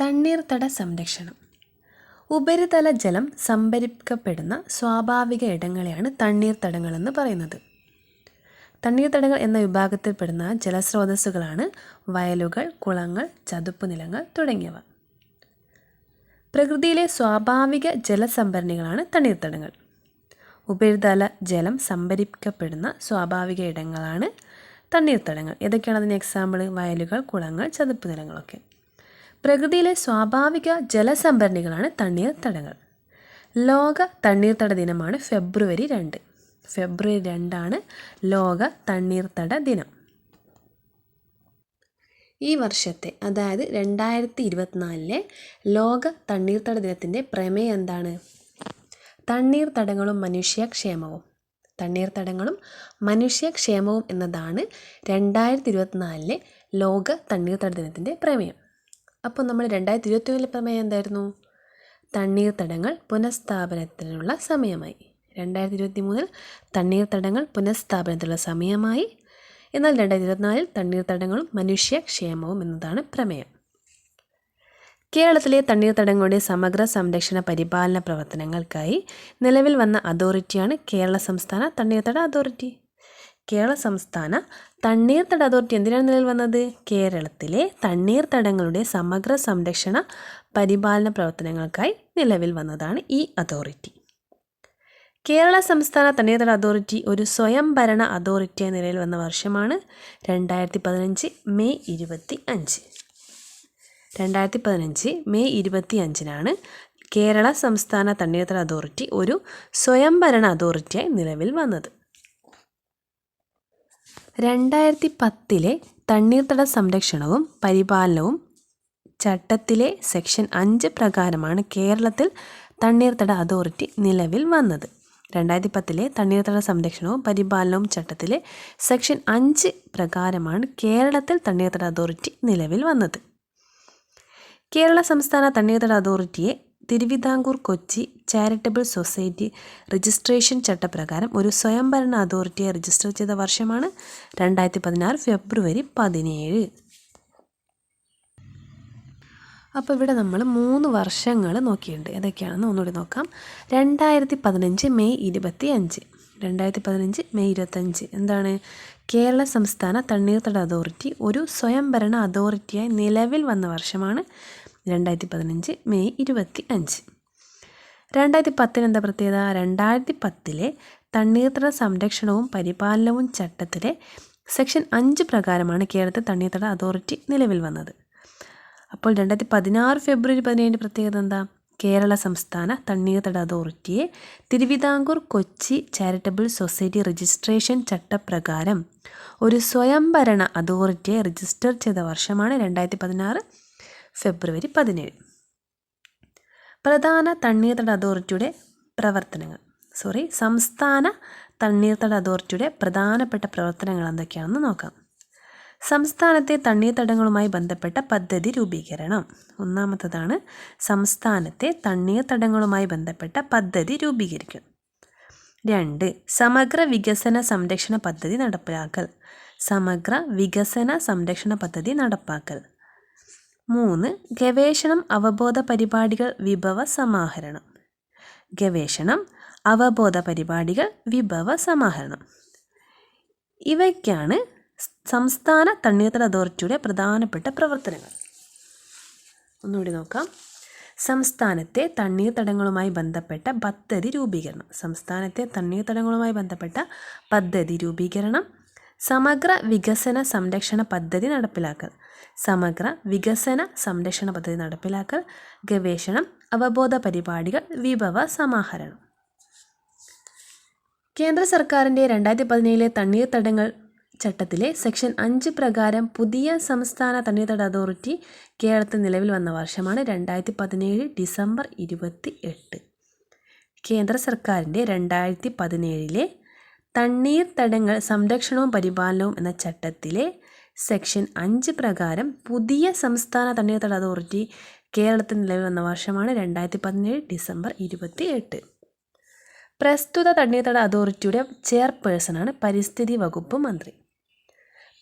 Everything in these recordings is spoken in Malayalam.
തണ്ണീർത്തട സംരക്ഷണം. ഉപരിതല ജലം സംഭരിക്കപ്പെടുന്ന സ്വാഭാവിക ഇടങ്ങളെയാണ് തണ്ണീർത്തടങ്ങളെന്ന് പറയുന്നത്. തണ്ണീർത്തടങ്ങൾ എന്ന വിഭാഗത്തിൽപ്പെടുന്ന ജലസ്രോതസ്സുകളാണ് വയലുകൾ കുളങ്ങൾ ചതുപ്പ് നിലങ്ങൾ തുടങ്ങിയവ. പ്രകൃതിയിലെ സ്വാഭാവിക ജലസംഭരണികളാണ് തണ്ണീർത്തടങ്ങൾ. ഉപരിതല ജലം സംഭരിക്കപ്പെടുന്ന സ്വാഭാവിക ഇടങ്ങളാണ് തണ്ണീർത്തടങ്ങൾ. ഏതൊക്കെയാണ് അതിന് എക്സാമ്പിൾ വയലുകൾ കുളങ്ങൾ ചതുപ്പ് നിലങ്ങളൊക്കെ. പ്രകൃതിയിലെ സ്വാഭാവിക ജലസംഭരണികളാണ് തണ്ണീർത്തടങ്ങൾ ലോക തണ്ണീർത്തട ദിനമാണ് ഫെബ്രുവരി രണ്ട്. ഫെബ്രുവരി രണ്ടാണ് ലോക തണ്ണീർത്തട ദിനം. ഈ വർഷത്തെ അതായത് രണ്ടായിരത്തി ഇരുപത്തിനാലിലെ ലോക തണ്ണീർത്തട ദിനത്തിന്റെ പ്രമേയം എന്താണ്? തണ്ണീർത്തടങ്ങളും മനുഷ്യക്ഷേമവും. തണ്ണീർത്തടങ്ങളും മനുഷ്യക്ഷേമവും എന്നതാണ് രണ്ടായിരത്തി ഇരുപത്തിനാലിലെ ലോക തണ്ണീർത്തട ദിനത്തിന്റെ പ്രമേയം. അപ്പോൾ നമ്മൾ രണ്ടായിരത്തി ഇരുപത്തി ഒന്നിലെ പ്രമേയം എന്തായിരുന്നു? തണ്ണീർത്തടങ്ങൾ പുനഃസ്ഥാപനത്തിനുള്ള സമയമായി. രണ്ടായിരത്തി ഇരുപത്തി മൂന്നിൽ തണ്ണീർത്തടങ്ങൾ പുനഃസ്ഥാപനത്തിനുള്ള സമയമായി. എന്നാൽ രണ്ടായിരത്തി ഇരുപത്തിനാലിൽ തണ്ണീർത്തടങ്ങളും മനുഷ്യക്ഷേമവും എന്നതാണ് പ്രമേയം. കേരളത്തിലെ തണ്ണീർത്തടങ്ങളുടെ സമഗ്ര സംരക്ഷണ പരിപാലന പ്രവർത്തനങ്ങൾക്കായി നിലവിൽ വന്ന അതോറിറ്റിയാണ് കേരള സംസ്ഥാന തണ്ണീർത്തട അതോറിറ്റി. കേരള സംസ്ഥാന തണ്ണീർത്തട അതോറിറ്റി എന്തിനാണ് നിലവിൽ വന്നത്? കേരളത്തിലെ തണ്ണീർത്തടങ്ങളുടെ സമഗ്ര സംരക്ഷണ പരിപാലന പ്രവർത്തനങ്ങൾക്കായി നിലവിൽ വന്നതാണ് ഈ അതോറിറ്റി. കേരള സംസ്ഥാന തണ്ണീർത്തട അതോറിറ്റി ഒരു സ്വയംഭരണ അതോറിറ്റിയായി നിലയിൽ വന്ന വർഷമാണ് രണ്ടായിരത്തി പതിനഞ്ച് മെയ് ഇരുപത്തി അഞ്ച് രണ്ടായിരത്തി പതിനഞ്ച് മെയ് ഇരുപത്തി അഞ്ചിനാണ് കേരള സംസ്ഥാന തണ്ണീർത്തട അതോറിറ്റി ഒരു സ്വയംഭരണ അതോറിറ്റിയായി നിലവിൽ വന്നത്. രണ്ടായിരത്തി പത്തിലെ തണ്ണീർത്തട സംരക്ഷണവും പരിപാലനവും ചട്ടത്തിലെ സെക്ഷൻ അഞ്ച് പ്രകാരമാണ് കേരളത്തിൽ തണ്ണീർത്തട അതോറിറ്റി നിലവിൽ വന്നത്. രണ്ടായിരത്തി പത്തിലെ തണ്ണീർത്തട സംരക്ഷണവും പരിപാലനവും ചട്ടത്തിലെ സെക്ഷൻ അഞ്ച് പ്രകാരമാണ് കേരളത്തിൽ തണ്ണീർത്തട അതോറിറ്റി നിലവിൽ വന്നത്. കേരള സംസ്ഥാന തണ്ണീർത്തട അതോറിറ്റിയെ Thiruvithamkoor Kochi charitable society registration ചട്ടപ്രകാരം ഒരു സ്വയംഭരണ അതോറിറ്റിയെ രജിസ്റ്റർ ചെയ്ത വർഷമാണ് രണ്ടായിരത്തി പതിനാറ് ഫെബ്രുവരി പതിനേഴ്. അപ്പോൾ ഇവിടെ നമ്മൾ മൂന്ന് വർഷങ്ങൾ നോക്കിയിട്ടുണ്ട്. ഏതൊക്കെയാണെന്ന് ഒന്നുകൂടി നോക്കാം. രണ്ടായിരത്തി പതിനഞ്ച് മെയ് ഇരുപത്തി അഞ്ച് രണ്ടായിരത്തി പതിനഞ്ച് മെയ് ഇരുപത്തഞ്ച് എന്താണ്? കേരള സംസ്ഥാന തണ്ണീർത്തട അതോറിറ്റി ഒരു സ്വയംഭരണ അതോറിറ്റിയായി നിലവിൽ വന്ന വർഷമാണ് രണ്ടായിരത്തി പതിനഞ്ച് മെയ് ഇരുപത്തി അഞ്ച് രണ്ടായിരത്തി പത്തിന് എന്താ പ്രത്യേകത? രണ്ടായിരത്തി പത്തിലെ തണ്ണീർത്തട സംരക്ഷണവും പരിപാലനവും ചട്ടത്തിലെ സെക്ഷൻ അഞ്ച് പ്രകാരമാണ് കേരളത്തിൽ തണ്ണീർത്തട അതോറിറ്റി നിലവിൽ വന്നത്. അപ്പോൾ രണ്ടായിരത്തി പതിനാറ് ഫെബ്രുവരി പതിനേഴിന്റെ പ്രത്യേകത എന്താ? കേരള സംസ്ഥാന തണ്ണീർത്തട അതോറിറ്റിയെ Thiruvithamkoor Kochi charitable society registration ചട്ടപ്രകാരം ഒരു സ്വയംഭരണ അതോറിറ്റിയെ രജിസ്റ്റർ ചെയ്ത വർഷമാണ് രണ്ടായിരത്തി പതിനാറ് ഫെബ്രുവരി പതിനേഴ്. പ്രധാന തണ്ണീർത്തട അതോറിറ്റിയുടെ പ്രവർത്തനങ്ങൾ. സോറി സംസ്ഥാന തണ്ണീർത്തട അതോറിറ്റിയുടെ പ്രധാനപ്പെട്ട പ്രവർത്തനങ്ങൾ എന്തൊക്കെയാണെന്ന് നോക്കാം. സംസ്ഥാനത്തെ തണ്ണീർത്തടങ്ങളുമായി ബന്ധപ്പെട്ട പദ്ധതി രൂപീകരണം. ഒന്നാമത്തതാണ് സംസ്ഥാനത്തെ തണ്ണീർത്തടങ്ങളുമായി ബന്ധപ്പെട്ട പദ്ധതി രൂപീകരിക്കും രണ്ട് സമഗ്ര വികസന സംരക്ഷണ പദ്ധതി നടപ്പിലാക്കൽ. സമഗ്ര വികസന സംരക്ഷണ പദ്ധതി നടപ്പാക്കൽ. മൂന്ന് ഗവേഷണം അവബോധ പരിപാടികൾ വിഭവ സമാഹരണം. ഗവേഷണം അവബോധ പരിപാടികൾ വിഭവ സമാഹരണം. ഇവയ്ക്കാണ് സംസ്ഥാന തണ്ണീർത്തട അതോറിറ്റിയുടെ പ്രധാനപ്പെട്ട പ്രവർത്തനങ്ങൾ. ഒന്നുകൂടി നോക്കാം. സംസ്ഥാനത്തെ തണ്ണീർത്തടങ്ങളുമായി ബന്ധപ്പെട്ട പദ്ധതി രൂപീകരണം. സംസ്ഥാനത്തെ തണ്ണീർത്തടങ്ങളുമായി ബന്ധപ്പെട്ട പദ്ധതി രൂപീകരണം സമഗ്ര വികസന സംരക്ഷണ പദ്ധതി നടപ്പിലാക്കൽ. സമഗ്ര വികസന സംരക്ഷണ പദ്ധതി നടപ്പിലാക്കൽ ഗവേഷണം അവബോധ പരിപാടികൾ വിഭവ സമാഹരണം. കേന്ദ്ര സർക്കാരിന്റെ രണ്ടായിരത്തി പതിനേഴിലെ തണ്ണീർത്തടങ്ങൾ ചട്ടത്തിലെ സെക്ഷൻ അഞ്ച് പ്രകാരം പുതിയ സംസ്ഥാന തണ്ണീർത്തട അതോറിറ്റി കേരളത്തിൽ നിലവിൽ വന്ന വർഷമാണ് രണ്ടായിരത്തി പതിനേഴ് ഡിസംബർ ഇരുപത്തി എട്ട് കേന്ദ്ര സർക്കാരിന്റെ രണ്ടായിരത്തി പതിനേഴിലെ തണ്ണീർത്തടങ്ങൾ സംരക്ഷണവും പരിപാലനവും എന്ന ചട്ടത്തിലെ സെക്ഷൻ അഞ്ച് പ്രകാരം പുതിയ സംസ്ഥാന തണ്ണീർത്തട അതോറിറ്റി കേരളത്തിൽ നിലവിൽ വന്ന വർഷമാണ് രണ്ടായിരത്തി പതിനേഴ് ഡിസംബർ ഇരുപത്തി എട്ട് പ്രസ്തുത തണ്ണീർത്തട അതോറിറ്റിയുടെ ചെയർപേഴ്സണാണ് പരിസ്ഥിതി വകുപ്പ് മന്ത്രി.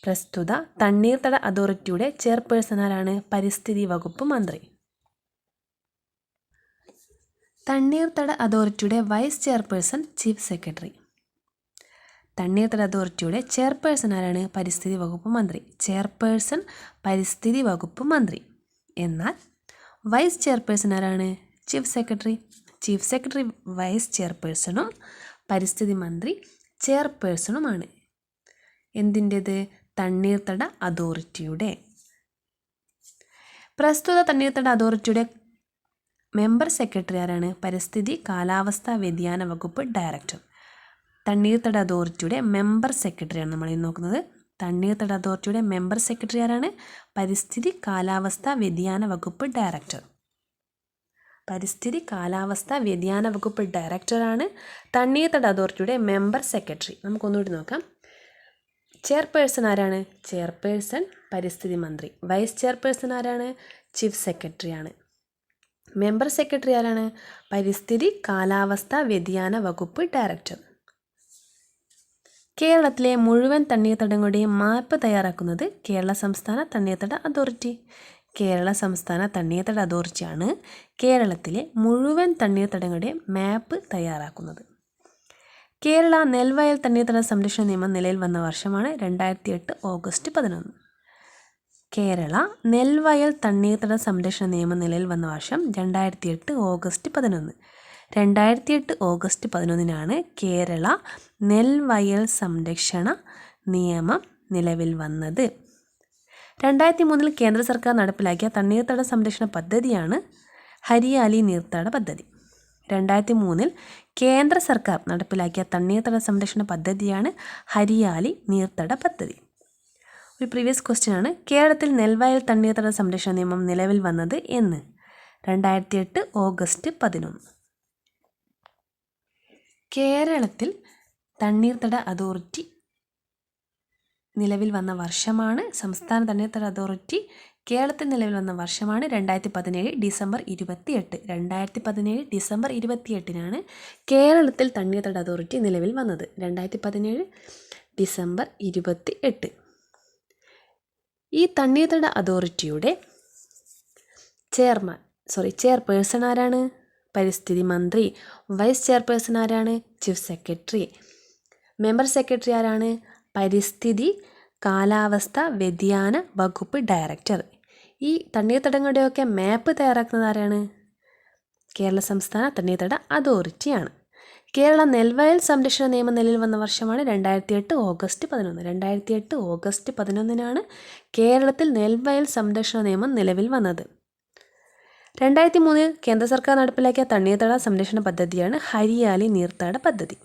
പ്രസ്തുത തണ്ണീർത്തട അതോറിറ്റിയുടെ ചെയർപേഴ്സൺ ആരാണ്? പരിസ്ഥിതി വകുപ്പ് മന്ത്രി. തണ്ണീർത്തട അതോറിറ്റിയുടെ വൈസ് ചെയർപേഴ്സൺ ചീഫ് സെക്രട്ടറി. തണ്ണീർത്തട അതോറിറ്റിയുടെ ചെയർപേഴ്സൺ ആരാണ്? പരിസ്ഥിതി വകുപ്പ് മന്ത്രി. ചെയർപേഴ്സൺ പരിസ്ഥിതി വകുപ്പ് മന്ത്രി. എന്നാൽ വൈസ് ചെയർപേഴ്സൺ ആരാണ്? Chief secretary. Chief secretary vice ചെയർപേഴ്സണും പരിസ്ഥിതി മന്ത്രി ചെയർപേഴ്സണുമാണ്. എന്തിന്റേത്? തണ്ണീർത്തട അതോറിറ്റിയുടെ. പ്രസ്തുത തണ്ണീർത്തട അതോറിറ്റിയുടെ മെമ്പർ സെക്രട്ടറി ആരാണ്? പരിസ്ഥിതി കാലാവസ്ഥാ വ്യതിയാന വകുപ്പ് ഡയറക്ടർ. തണ്ണീർത്തട അതോറിറ്റിയുടെ മെമ്പർ സെക്രട്ടറിയാണ് നമ്മൾ ഇന്ന് നോക്കുന്നത്. തണ്ണീർത്തട അതോറിറ്റിയുടെ മെമ്പർ സെക്രട്ടറി ആരാണ്? പരിസ്ഥിതി കാലാവസ്ഥ വ്യതിയാന വകുപ്പ് ഡയറക്ടർ. പരിസ്ഥിതി കാലാവസ്ഥ വ്യതിയാന വകുപ്പ് ഡയറക്ടറാണ് തണ്ണീർത്തട അതോറിറ്റിയുടെ മെമ്പർ സെക്രട്ടറി. നമുക്കൊന്നുകൂടി നോക്കാം. ചെയർപേഴ്സൺ ആരാണ്? ചെയർപേഴ്സൺ പരിസ്ഥിതി മന്ത്രി. വൈസ് ചെയർപേഴ്സൺ ആരാണ്? ചീഫ് സെക്രട്ടറിയാണ് മെമ്പർ സെക്രട്ടറി ആരാണ്? പരിസ്ഥിതി കാലാവസ്ഥ വ്യതിയാന വകുപ്പ് ഡയറക്ടർ. കേരളത്തിലെ മുഴുവൻ തണ്ണീർത്തടങ്ങളുടെയും മാപ്പ് തയ്യാറാക്കുന്നത് കേരള സംസ്ഥാന തണ്ണീർത്തട അതോറിറ്റി. കേരള സംസ്ഥാന തണ്ണീർത്തട അതോറിറ്റിയാണ് കേരളത്തിലെ മുഴുവൻ തണ്ണീർത്തടങ്ങളുടെയും മാപ്പ് തയ്യാറാക്കുന്നത്. കേരള നെൽവയൽ തണ്ണീർത്തട സംരക്ഷണ നിയമം നിലയിൽ വന്ന വർഷമാണ് രണ്ടായിരത്തി എട്ട് ഓഗസ്റ്റ് പതിനൊന്ന്. കേരള നെൽവയൽ തണ്ണീർത്തട സംരക്ഷണ നിയമം നിലയിൽ വന്ന വർഷം രണ്ടായിരത്തി എട്ട് ഓഗസ്റ്റ് പതിനൊന്ന്. രണ്ടായിരത്തി എട്ട് ഓഗസ്റ്റ് പതിനൊന്നിനാണ് കേരള നെൽവയൽ സംരക്ഷണ നിയമം നിലവിൽ വന്നത്. രണ്ടായിരത്തി മൂന്നിൽ കേന്ദ്ര സർക്കാർ നടപ്പിലാക്കിയ തണ്ണീർത്തട സംരക്ഷണ പദ്ധതിയാണ് ഹരിയാലി നീർത്തട പദ്ധതി. രണ്ടായിരത്തി മൂന്നിൽ കേന്ദ്ര സർക്കാർ നടപ്പിലാക്കിയ തണ്ണീർത്തട സംരക്ഷണ പദ്ധതിയാണ് ഹരിയാലി നീർത്തട പദ്ധതി. ഒരു പ്രീവിയസ് ക്വസ്റ്റ്യൻ ആണ് കേരളത്തിൽ നെൽവയൽ തണ്ണീർത്തട സംരക്ഷണ നിയമം നിലവിൽ വന്നത് എന്ന്. രണ്ടായിരത്തി എട്ട് ഓഗസ്റ്റ് പതിനൊന്ന്. കേരളത്തിൽ തണ്ണീർത്തട അതോറിറ്റി നിലവിൽ വന്ന വർഷമാണ്. സംസ്ഥാന തണ്ണീർത്തട അതോറിറ്റി കേരളത്തിൽ നിലവിൽ വന്ന വർഷമാണ് രണ്ടായിരത്തി പതിനേഴ് ഡിസംബർ ഇരുപത്തി എട്ട് രണ്ടായിരത്തി പതിനേഴ് ഡിസംബർ ഇരുപത്തി എട്ടിനാണ് കേരളത്തിൽ തണ്ണീർത്തട അതോറിറ്റി നിലവിൽ വന്നത്. രണ്ടായിരത്തി പതിനേഴ് ഡിസംബർ ഇരുപത്തി എട്ട് ഈ തണ്ണീർത്തട അതോറിറ്റിയുടെ ചെയർമാൻ സോറി ചെയർപേഴ്സൺ ആരാണ്? പരിസ്ഥിതി മന്ത്രി വൈസ് ചെയർപേഴ്സൺ ആരാണ്? Chief secretary. മെമ്പർ സെക്രട്ടറി ആരാണ്? പരിസ്ഥിതി കാലാവസ്ഥ വ്യതിയാന വകുപ്പ് ഡയറക്ടർ. ഈ തണ്ണീർത്തടങ്ങളുടെയൊക്കെ മാപ്പ് തയ്യാറാക്കുന്നത് ആരാണ്? കേരള സംസ്ഥാന തണ്ണീർത്തട അതോറിറ്റിയാണ്. കേരള നെൽവയൽ സംരക്ഷണ നിയമം നിലയിൽ വന്ന വർഷമാണ് രണ്ടായിരത്തി എട്ട് ഓഗസ്റ്റ് പതിനൊന്ന്. രണ്ടായിരത്തി എട്ട് ഓഗസ്റ്റ് പതിനൊന്നിനാണ് കേരളത്തിൽ നെൽവയൽ സംരക്ഷണ നിയമം നിലവിൽ വന്നത്. രണ്ടായിരത്തി മൂന്നിൽ കേന്ദ്ര സർക്കാർ നടപ്പിലാക്കിയ തണ്ണീർത്തട സംരക്ഷണ പദ്ധതിയാണ് ഹരിയാലി നീർത്താട പദ്ധതി.